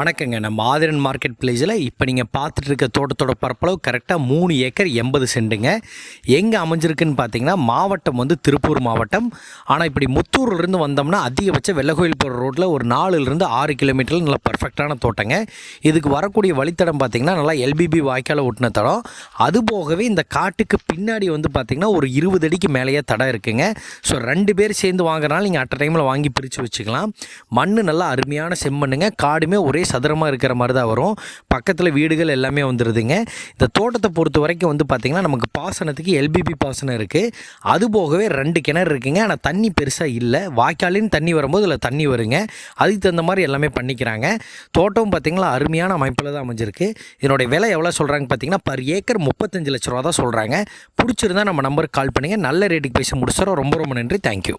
வணக்கங்க. நம்ம ஆதிரன் மார்க்கெட் பிளேஸில் இப்போ நீங்கள் பார்த்துட்டு இருக்க தோட்டத்தோட பரப்பளவு கரெக்டாக மூணு ஏக்கர் எண்பது சென்ட்டுங்க எங்கே அமைஞ்சிருக்குன்னு பார்த்தீங்கன்னா மாவட்டம் வந்து திருப்பூர் மாவட்டம். ஆனால் இப்படி முத்தூர்லேருந்து வந்தோம்னா அதிகபட்ச வெள்ளகோயில் போகிற ரோட்டில் ஒரு நாலுலேருந்து ஆறு கிலோமீட்டரில் நல்லா பர்ஃபெக்டான தோட்டங்க. இதுக்கு வரக்கூடிய வழித்தடம் பார்த்தீங்கன்னா நல்லா எல்பிபி வாய்க்கால ஒட்டின தடம். அது போகவே இந்த காட்டுக்கு பின்னாடி வந்து பார்த்திங்கன்னா ஒரு இருபது அடிக்கு மேலேயே தடம் இருக்குங்க. ஸோ ரெண்டு பேர் சேர்ந்து வாங்குறனால நீங்கள் அட் டைமில் வாங்கி பிரித்து வச்சுக்கலாம். மண் நல்லா அருமையான செம்மண்ணுங்க. காடுமே ஒரே சதுரமாக இருக்கிற மாதிரி தான் வரும். பக்கத்தில் வீடுகள் எல்லாமே வந்துடுதுங்க இந்த தோட்டத்தை பொறுத்த வரைக்கும் வந்து பார்த்திங்கன்னா நமக்கு பாசனத்துக்கு எல்பிபி பாசனம் இருக்குது அது போகவே ரெண்டு கிணறு இருக்குங்க. ஆனால் தண்ணி பெருசாக இல்லை. வாய்க்காலின்னு தண்ணி வரும்போது இதில் தண்ணி வருங்க. அதுக்கு தகுந்த மாதிரி எல்லாமே பண்ணிக்கிறாங்க. தோட்டம் பார்த்திங்களா அருமையான அமைப்பில் தான் அமைஞ்சிருக்கு. இதனுடைய விலை எவ்வளோ சொல்கிறாங்க பார்த்தீங்கன்னா பர் ஏக்கர் முப்பத்தஞ்சு லட்ச ரூபா தான் சொல்கிறாங்க பிடிச்சிருந்தா நம்ம நம்பருக்கு கால் பண்ணுங்கள் நல்ல ரேட்டுக்கு பேசி முடிச்சிடறோம். ரொம்ப ரொம்ப நன்றி. தேங்க்யூ